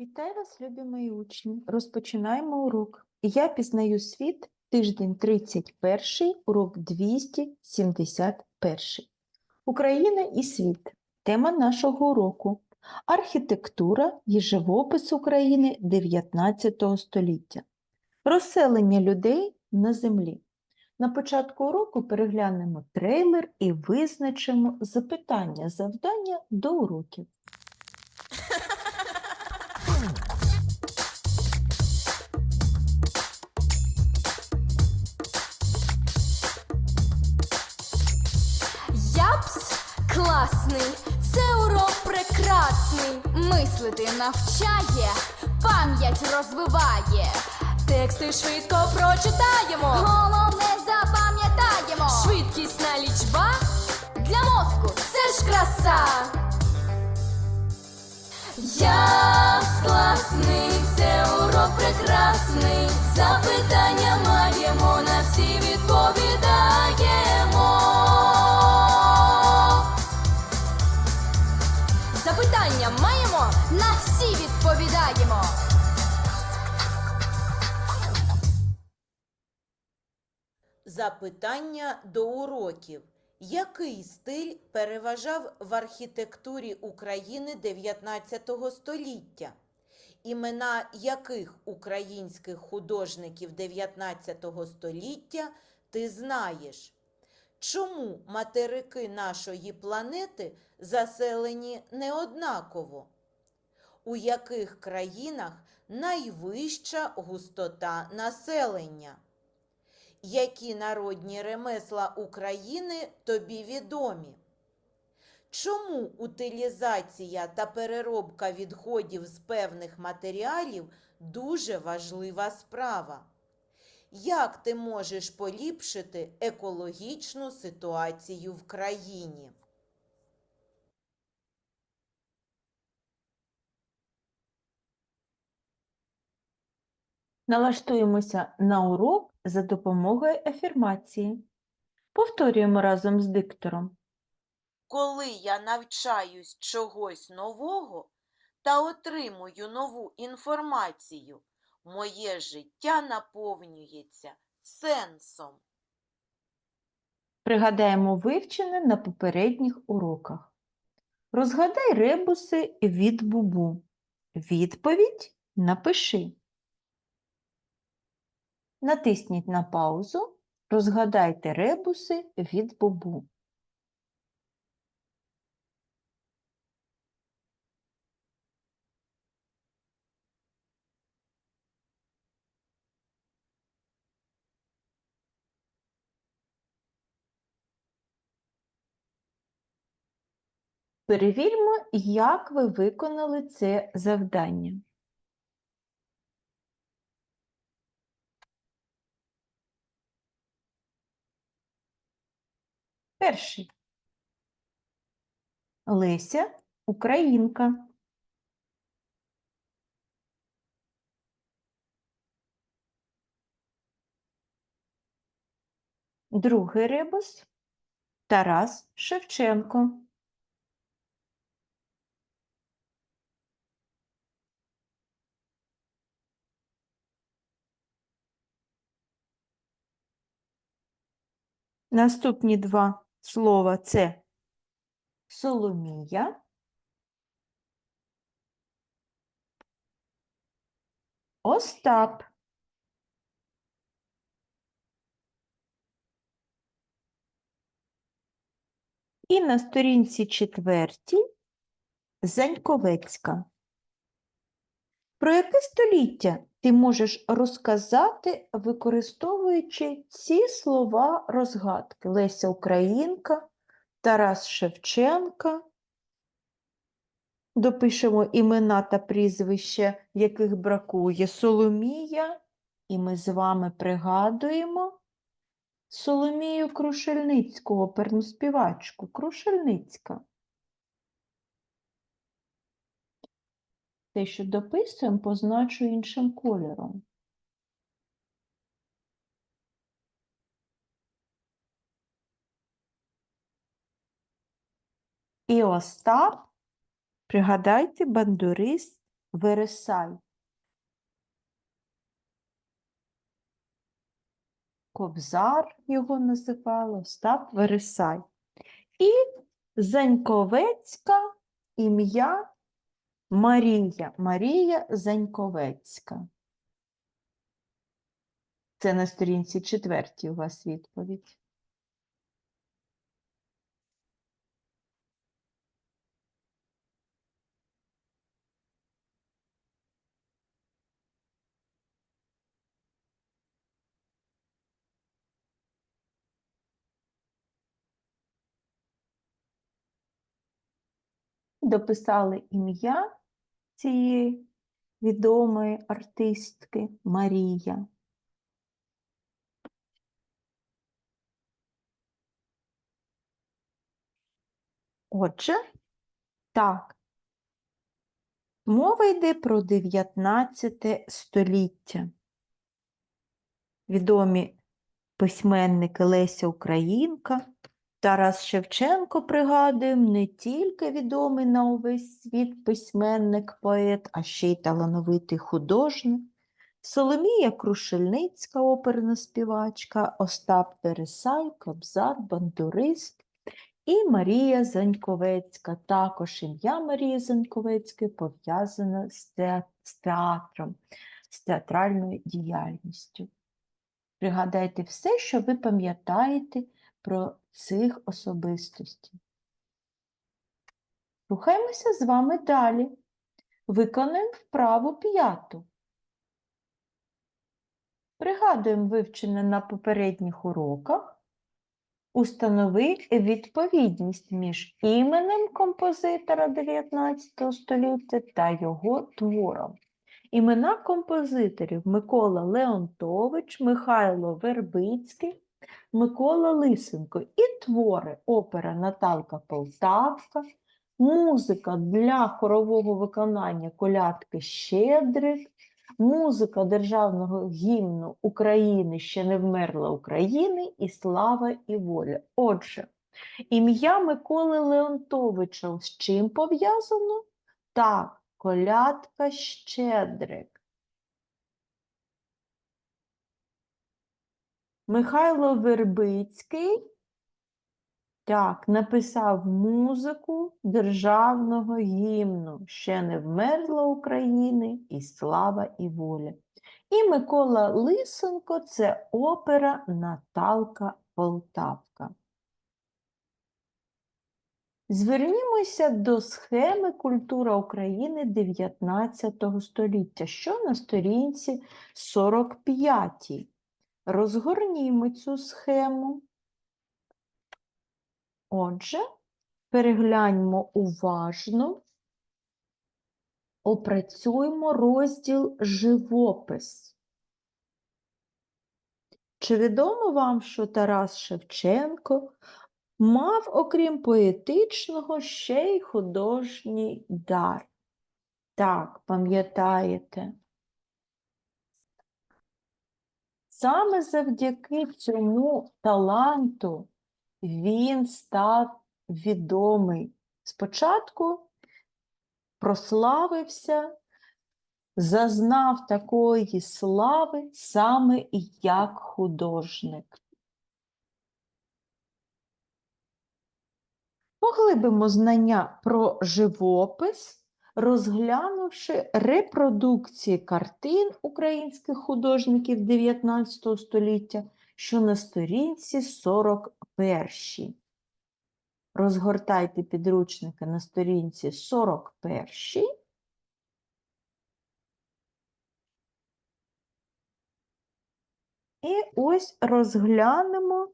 Вітаю вас, любі мої учні! Розпочинаємо урок. Я пізнаю світ, тиждень 31, урок 271. Україна і світ. Тема нашого уроку. Архітектура і живопис України 19 століття. Розселення людей на землі. На початку уроку переглянемо трейлер і визначимо запитання, завдання до уроків. Мислити навчає, пам'ять розвиває. Тексти швидко прочитаємо. Головне запам'ятаємо. Швидкісна лічба для мозку це ж краса. Япс класний, це урок прекрасний. Запитання маємо, на всі відповідаємо. Запитання маємо, на всі відповідаємо. Запитання до уроків. Який стиль переважав в архітектурі України 19 століття? Імена яких українських художників 19 століття ти знаєш? Чому материки нашої планети заселені неоднаково? У яких країнах найвища густота населення? Які народні ремесла України тобі відомі? Чому утилізація та переробка відходів з певних матеріалів дуже важлива справа? Як ти можеш поліпшити екологічну ситуацію в країні? Налаштуємося на урок за допомогою афірмації. Повторюємо разом з диктором. Коли я навчаюсь чогось нового та отримую нову інформацію, моє життя наповнюється сенсом. Пригадаємо вивчене на попередніх уроках. Розгадай ребуси від бубу. Відповідь напиши. Натисніть на паузу. Розгадайте ребуси від бубу. Перевіримо, як ви виконали це завдання. Перший. Леся Українка. Другий ребус Тарас Шевченко. Наступні два слова це Соломія, Остап. І на сторінці четвертій Заньковецька. Про яке століття ти можеш розказати, використовуючи ці слова розгадки? Леся Українка, Тарас Шевченка. Допишемо імена та прізвища, яких бракує Соломія, і ми з вами пригадуємо Соломію Крушельницьку, оперну співачку. Крушельницька. Те, що дописуємо, позначу іншим кольором. І Остап, пригадайте, бандурист Вересай. Кобзар його називали, Остап Вересай. І Заньковецька ім'я Марія. Марія Заньковецька. Це на сторінці четвертій у вас відповідь. Дописали ім'я цієї відомої артистки Марія. Отже, так, мова йде про 19 століття. Відомі письменники Леся Українка, Тарас Шевченко, пригадуємо, не тільки відомий на увесь світ письменник, поет, а ще й талановитий художник. Соломія Крушельницька, оперна співачка, Остап Вересай, Кобзар, бандурист і Марія Заньковецька. Також ім'я Марії Заньковецької пов'язане з театром, з театральною діяльністю. Пригадайте все, що ви пам'ятаєте про цих особистостей. Рухаємося з вами далі. Виконуємо вправу п'яту. Пригадуємо вивчене на попередніх уроках. Установи відповідність між іменем композитора 19 століття та його твором. Імена композиторів Микола Леонтович, Михайло Вербицький, Микола Лисенко і твори опера Наталка Полтавка, музика для хорового виконання колядки Щедрик, музика державного гімну України ще не вмерла України і слава і воля. Отже, ім'я Миколи Леонтовича з чим пов'язано? Так, колядка Щедрик. Михайло Вербицький так, написав музику державного гімну Ще не вмерла України і слава і воля. І Микола Лисенко це опера Наталка Полтавка. Звернімося до схеми Культура України 19 століття, що на сторінці 45. Розгорнімо цю схему. Отже, перегляньмо уважно, опрацюємо розділ живопис. Чи відомо вам, що Тарас Шевченко мав, окрім поетичного, ще й художній дар? Так, пам'ятаєте. Саме завдяки цьому таланту він став відомий. Спочатку прославився, зазнав такої слави саме як художник. Поглибимо знання про живопис, розглянувши репродукції картин українських художників 19 століття, що на сторінці 41. Розгортайте підручники на сторінці 41. І ось розглянемо,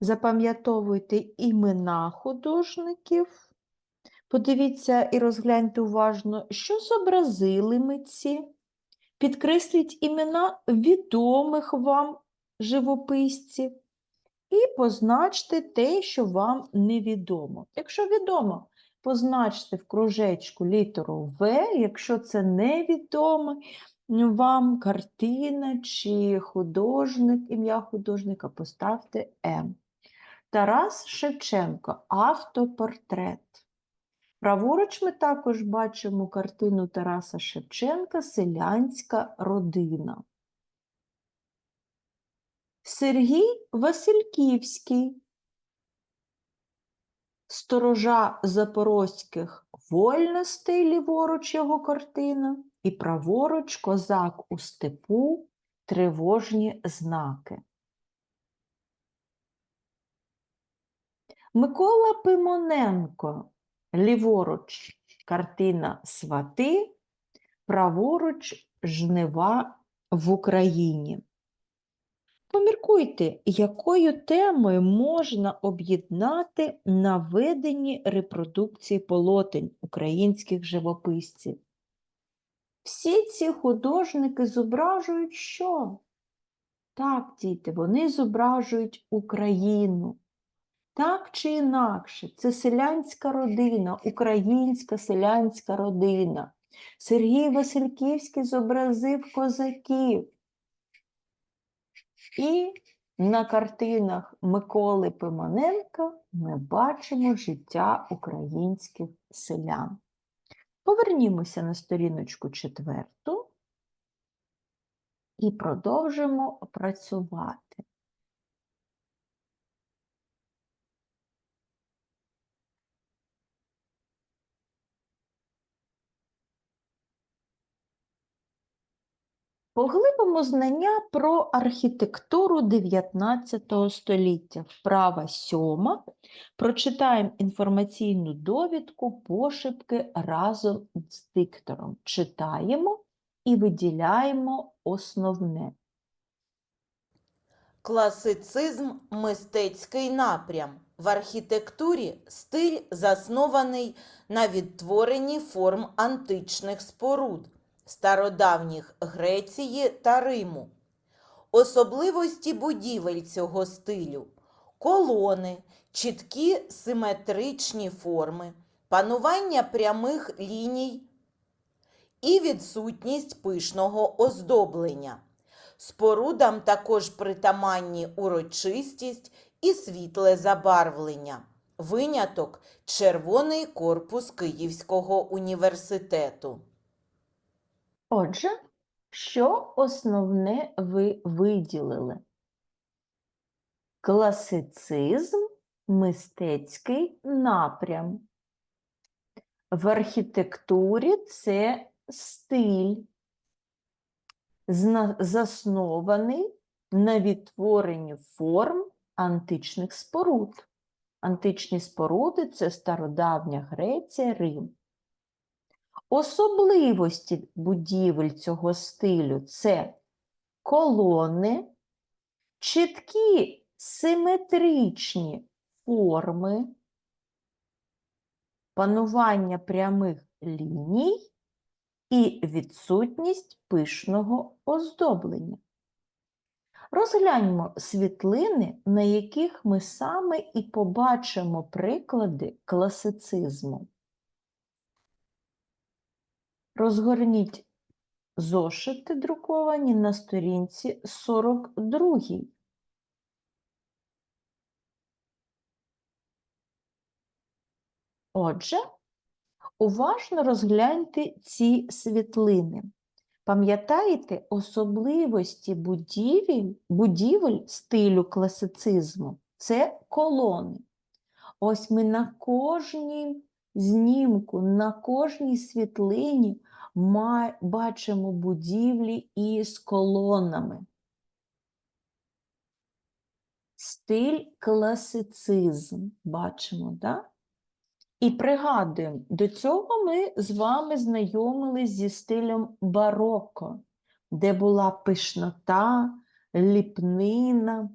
запам'ятовуйте імена художників. Подивіться і розгляньте уважно, що зобразили митці. Підкресліть імена відомих вам живописців і позначте те, що вам невідомо. Якщо відомо, позначте в кружечку літеру В, якщо це невідомо вам картина чи художник, ім'я художника, поставте М. Тарас Шевченко, автопортрет. Праворуч ми також бачимо картину Тараса Шевченка Селянська родина. Сергій Васильківський, сторожа запорозьких вольностей, ліворуч його картина, і праворуч козак у степу, тривожні знаки. Микола Пимоненко, ліворуч картина Свати, праворуч жнива в Україні. Поміркуйте, якою темою можна об'єднати наведені репродукції полотень українських живописців. Всі ці художники зображують що? Так, діти, вони зображують Україну. Так чи інакше, це селянська родина, українська селянська родина. Сергій Васильківський зобразив козаків. І на картинах Миколи Пимоненка ми бачимо життя українських селян. Повернімося на сторіночку четверту і продовжимо працювати. Поглибимо знання про архітектуру 19 століття. Вправа сьома. Прочитаємо інформаційну довідку пошепки разом з диктором. Читаємо і виділяємо основне. Класицизм мистецький напрям. В архітектурі стиль заснований на відтворенні форм античних споруд, стародавніх Греції та Риму. Особливості будівель цього стилю колони, чіткі симетричні форми, панування прямих ліній і відсутність пишного оздоблення. Спорудам також притаманні урочистість і світле забарвлення. Виняток червоний корпус Київського університету. Отже, що основне ви виділили? Класицизм мистецький напрям. В архітектурі це стиль, заснований на відтворенні форм античних споруд. Античні споруди це стародавня Греція, Рим. Особливості будівель цього стилю це колони, чіткі симетричні форми, панування прямих ліній і відсутність пишного оздоблення. Розгляньмо світлини, на яких ми саме і побачимо приклади класицизму. Розгорніть зошити друковані на сторінці 42. Отже, уважно розгляньте ці світлини. Пам'ятаєте особливості будівель, будівель стилю класицизму? Це колони. Ось ми на кожній знімку, на кожній світлині бачимо будівлі із колонами. Стиль класицизм бачимо, да? І пригадуємо, до цього ми з вами знайомились зі стилем бароко, де була пишнота, ліпнина.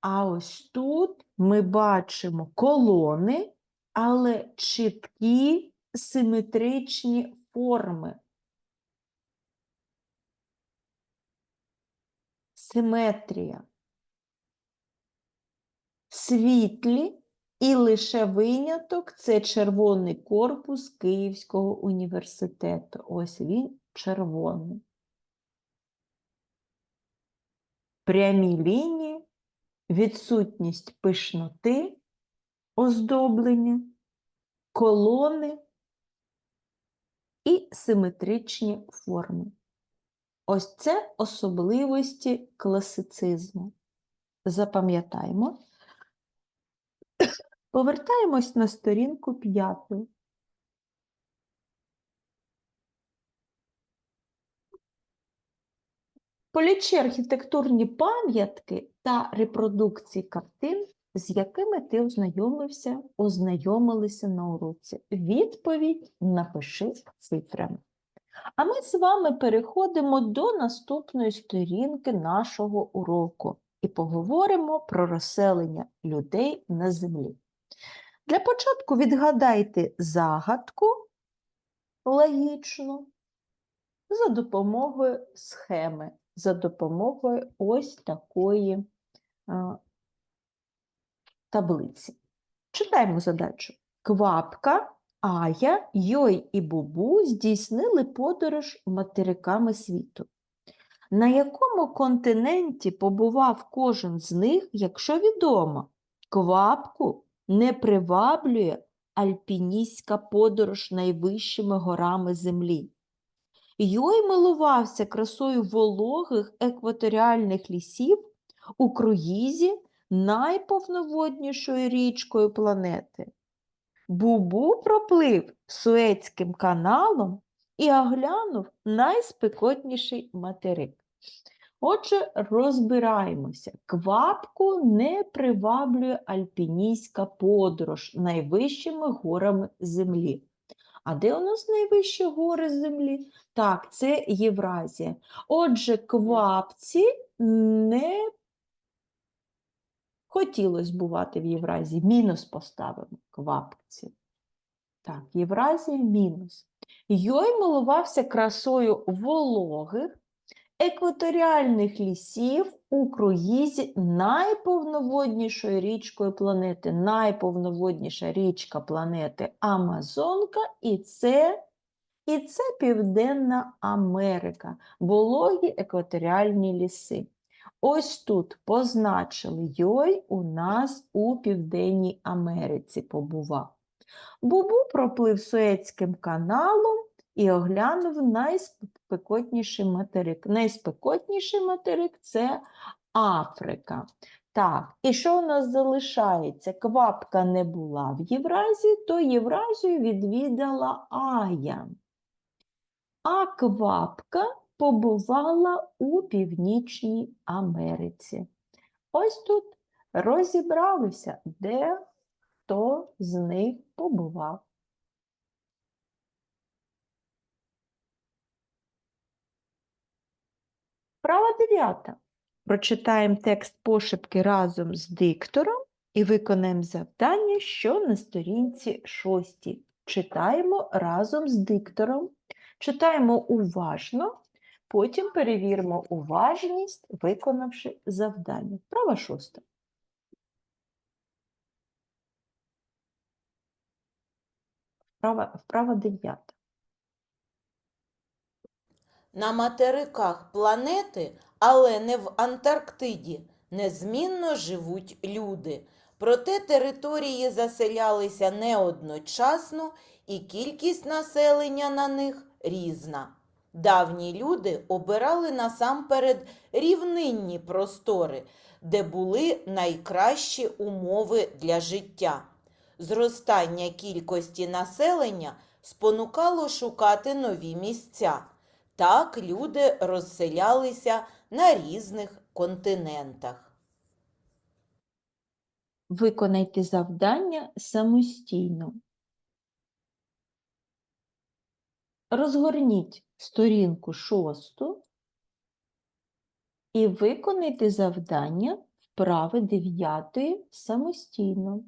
А ось тут ми бачимо колони, але чіткі симетричні форми. Симетрія. Світлі і лише виняток це червоний корпус Київського університету. Ось він червоний. Прямі лінії, відсутність пишноти, оздоблення колони і симетричні форми. Ось це особливості класицизму. Запам'ятаємо. Повертаємось на сторінку п'яту. Полічи архітектурні пам'ятки та репродукції картин, з якими ти ознайомився, ознайомилися на уроці. Відповідь напиши цифрами. А ми з вами переходимо до наступної сторінки нашого уроку і поговоримо про розселення людей на землі. Для початку відгадайте загадку логічну за допомогою схеми, за допомогою ось такої таблиці. Читаємо задачу. Квапка, Ая, Йой і Бубу здійснили подорож материками світу. На якому континенті побував кожен з них, якщо відомо, квапку не приваблює альпіністська подорож найвищими горами землі. Йой милувався красою вологих екваторіальних лісів у круїзі найповноводнішою річкою планети. Бубу проплив Суецьким каналом і оглянув найспекотніший материк. Отже, розбираємося. Квапку не приваблює альпіністська подорож найвищими горами землі. А де у нас найвищі гори землі? Так, це Євразія. Отже, квапці не хотілося бувати в Євразії. Мінус поставимо квапці. Так, Євразія мінус. Йой милувався красою вологих, екваторіальних лісів у круїзі найповноводнішою річкою планети. Найповноводніша річка планети Амазонка, і це, і це Південна Америка, вологі екваторіальні ліси. Ось тут позначили Йой у нас у Південній Америці побував. Бубу проплив Суецьким каналом і оглянув найспекотніший материк. Найспекотніший материк це Африка. Так, і що у нас залишається? Квапка не була в Євразії, то Євразію відвідала Ая. А квапка побувала у Північній Америці. Ось тут розібралися, де хто з них побував. Права дев'ята. Прочитаємо текст пошепки разом з диктором і виконаємо завдання, що на сторінці шостій. Читаємо разом з диктором. Читаємо уважно, потім перевіримо уважність, виконавши завдання. Права шоста. Вправа, вправа дев'ята. На материках планети, але не в Антарктиді, незмінно живуть люди. Проте території заселялися не одночасно, і кількість населення на них різна. Давні люди обирали насамперед рівнинні простори, де були найкращі умови для життя. Зростання кількості населення спонукало шукати нові місця. Так люди розселялися на різних континентах. Виконайте завдання самостійно. Розгорніть сторінку шосту і виконайте завдання вправи дев'ятої самостійно.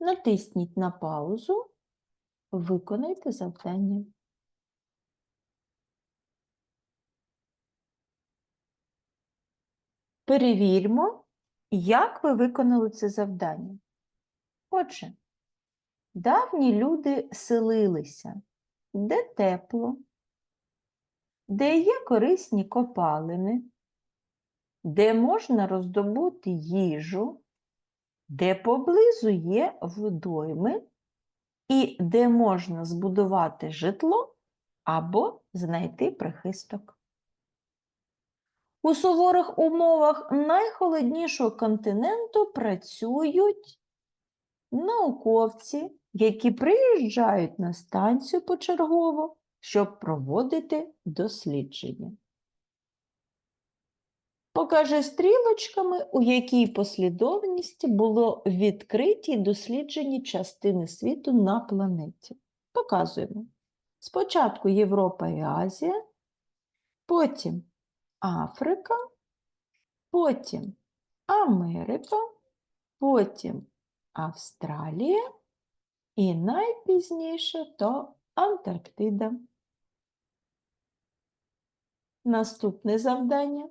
Натисніть на паузу, виконайте завдання. Перевірмо, як ви виконали це завдання. Отже, давні люди селилися, де тепло, де є корисні копалини, де можна роздобути їжу, де поблизу є водойми і де можна збудувати житло або знайти прихисток. У суворих умовах найхолоднішого континенту працюють науковці, які приїжджають на станцію почергово, щоб проводити дослідження. Покаже стрілочками, у якій послідовності було відкриті досліджені частини світу на планеті. Показуємо. Спочатку Європа і Азія, потім Африка, потім Америка, потім Австралія і найпізніше то Антарктида. Наступне завдання.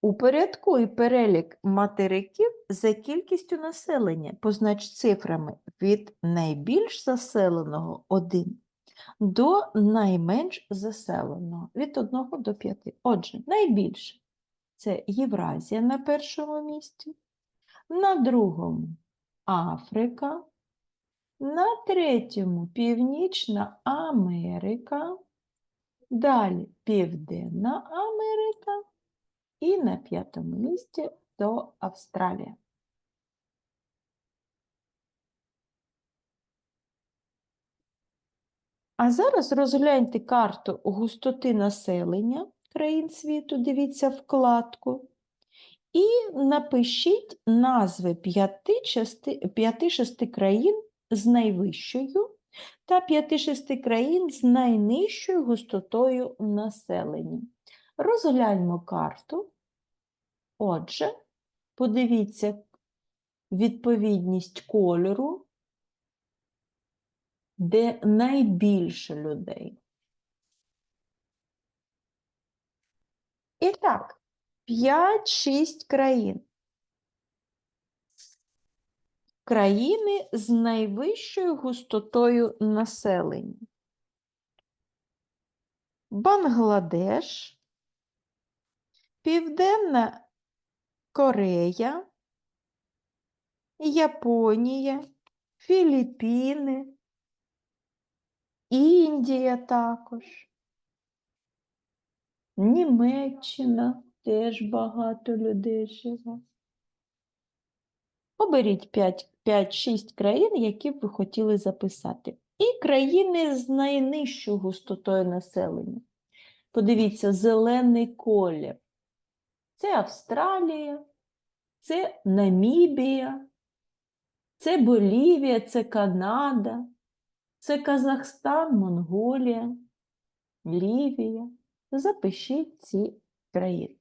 Упорядкуй перелік материків за кількістю населення, познач цифрами від найбільш заселеного 1 до найменш заселеного від 1 до 5. Отже, найбільше це Євразія на першому місці, на другому Африка, на третьому Північна Америка, далі Південна Америка. І на п'ятому місці то Австралія. А зараз розгляньте карту густоти населення країн світу, дивіться вкладку, і напишіть назви п'яти п'яти-шести країн з найвищою та п'яти-шести країн з найнижчою густотою населення. Розгляньмо карту. Отже, подивіться відповідність кольору, де найбільше людей. І так, 5-6 країн. Країни з найвищою густотою населення. Бангладеш, Південна Корея, Японія, Філіппіни, Індія також. Німеччина теж багато людей живе. Оберіть 5-6 країн, які б ви хотіли записати. І країни з найнижчою густотою населення. Подивіться, зелений колір. Це Австралія, це Намібія, це Болівія, це Канада, це Казахстан, Монголія, Лівія. Запишіть ці країни.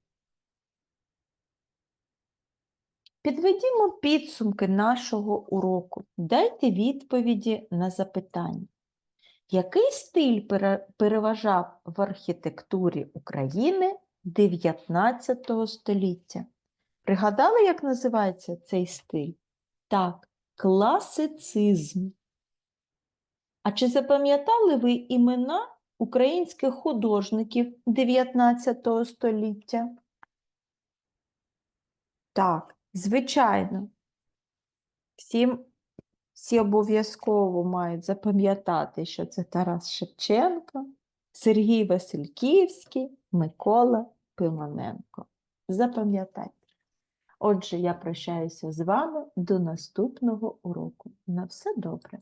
Підведімо підсумки нашого уроку. Дайте відповіді на запитання. Який стиль переважав в архітектурі України 19 століття? Пригадали, як називається цей стиль? Так, класицизм. А чи запам'ятали ви імена українських художників 19 століття? Так, звичайно. Всім всі обов'язково мають запам'ятати, що це Тарас Шевченко, Сергій Васильківський, Микола Пимоненко. Запам'ятайте. Отже, я прощаюся з вами до наступного уроку. На все добре!